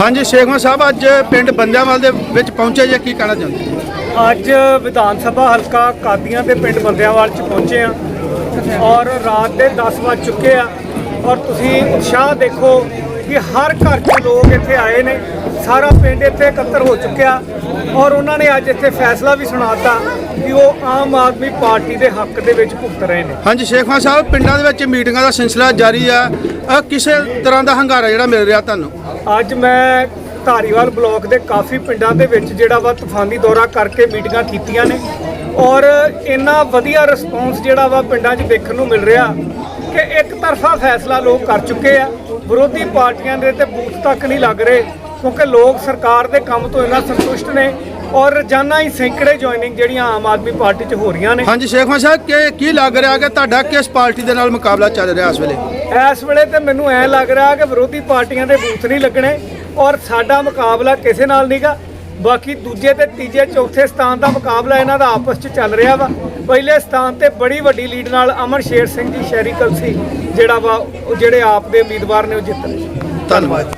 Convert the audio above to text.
ਹਾਂਜੀ ਸ਼ੇਖਵਾਂ ਸਾਹਿਬ ਅੱਜ ਪਿੰਡ ਬੰਦਿਆਂਵਾਲ ਦੇ ਵਿੱਚ ਪਹੁੰਚੇ ਜੇ ਕੀ ਕਹਿਣਾ ਚਾਹੁੰਦੇ? ਅੱਜ ਵਿਧਾਨ ਸਭਾ ਹਲਕਾ ਕਾਦੀਆਂ ਦੇ ਪਿੰਡ ਬੰਦਿਆਂਵਾਲ ਚ ਪਹੁੰਚੇ ਆ ਔਰ ਰਾਤ ਦੇ 10 ਵੱਜ ਚੁੱਕੇ ਆ ਔਰ ਤੁਸੀਂ ਉਤਸ਼ਾਹ ਦੇਖੋ ਕਿ ਹਰ ਘਰ ਚ ਲੋਕ ਇੱਥੇ ਆਏ ਨੇ ਸਾਰਾ ਪਿੰਡ ਇੱਥੇ ਇਕੱਤਰ ਹੋ ਚੁੱਕਿਆ ਔਰ ਉਹਨਾਂ ਨੇ ਅੱਜ ਇੱਥੇ ਫੈਸਲਾ ਵੀ ਸੁਣਾਤਾ ਕਿ ਉਹ ਆਮ ਆਦਮੀ ਪਾਰਟੀ ਦੇ ਹੱਕ ਦੇ ਵਿੱਚ ਭੁਗਤ ਰਹੇ ਨੇ। ਹਾਂਜੀ ਸ਼ੇਖਵਾਂ ਸਾਹਿਬ ਪਿੰਡਾਂ ਦੇ ਵਿੱਚ ਮੀਟਿੰਗਾਂ ਦਾ ਸਿਲਸਿਲਾ ਜਾਰੀ ਆ। ਅਹ ਕਿਸੇ ਤਰ੍ਹਾਂ ਦਾ ਹੰਗਾਰਾ ਜਿਹੜਾ ਮਿਲ ਰਿਹਾ ਤੁਹਾਨੂੰ? ਅੱਜ ਮੈਂ ਧਾਰੀਵਾਲ ਬਲਾਕ ਦੇ ਕਾਫੀ ਪਿੰਡਾਂ ਦੇ ਵਿੱਚ ਜਿਹੜਾ ਵਾ ਤੂਫਾਨੀ ਦੌਰਾ ਕਰਕੇ ਮੀਟਿੰਗਾਂ ਕੀਤੀਆਂ ਨੇ ਔਰ ਇੰਨਾ ਵਧੀਆ ਰਿਸਪੌਂਸ ਜਿਹੜਾ ਵਾ ਪਿੰਡਾਂ 'ਚ ਦੇਖਣ ਨੂੰ ਮਿਲ ਰਿਹਾ ਕਿ ਇੱਕ ਤਰਫਾ ਫੈਸਲਾ ਲੋਕ ਕਰ ਚੁੱਕੇ ਆ, ਵਿਰੋਧੀ ਪਾਰਟੀਆਂ ਦੇ ਤੇ ਬੂਥ ਤੱਕ ਨਹੀਂ ਲੱਗ ਰਹੇ ਕਿਉਂਕਿ ਲੋਕ ਸਰਕਾਰ ਦੇ ਕੰਮ ਤੋਂ ਇੰਨਾ ਸੰਤੁਸ਼ਟ ਨੇ ਔਰ ਰੋਜ਼ਾਨਾ ਹੀ ਸੈਂਕੜੇ ਜੁਆਇਨਿੰਗ ਜਿਹੜੀਆਂ ਆਮ ਆਦਮੀ ਪਾਰਟੀ 'ਚ ਹੋ ਰਹੀਆਂ ਨੇ। ਹਾਂਜੀ ਸ਼ੇਖਵਾਂ ਸਾਹਿਬ ਕਿ ਕੀ ਲੱਗ ਰਿਹਾ ਕਿ ਤੁਹਾਡਾ ਕਿਸ ਪਾਰਟੀ ਦੇ ਨਾਲ ਮੁਕਾਬਲਾ ਚੱਲ ਰਿਹਾ ਇਸ ਵੇਲੇ? ਇਸ ਵੇਲੇ ਤੇ ਮੈਨੂੰ ਐ ਲੱਗ ਰਿਹਾ ਕਿ ਵਿਰੋਧੀ ਪਾਰਟੀਆਂ ਦੇ ਬੂਥ ਨਹੀਂ ਲੱਗਣੇ ਔਰ ਸਾਡਾ ਮੁਕਾਬਲਾ ਕਿਸੇ ਨਾਲ ਨਹੀਂਗਾ। ਬਾਕੀ ਦੂਜੇ ਤੇ ਤੀਜੇ ਚੌਥੇ ਸਥਾਨ ਦਾ ਮੁਕਾਬਲਾ ਇਹਨਾਂ ਦਾ ਆਪਸ 'ਚ ਚੱਲ ਰਿਹਾ ਵਾ। ਪਹਿਲੇ ਸਥਾਨ ਤੇ ਬੜੀ ਵੱਡੀ ਲੀਡ ਨਾਲ ਅਮਨ ਸ਼ੇਰ ਸਿੰਘ ਜੀ ਸ਼ਹਿਰੀ ਕਲਸੀ ਜਿਹੜਾ ਵਾ ਜਿਹੜੇ ਆਪ ਦੇ ਉਮੀਦਵਾਰ ਨੇ ਉਹ ਜਿੱਤ ਲਏ। ਧੰਨਵਾਦ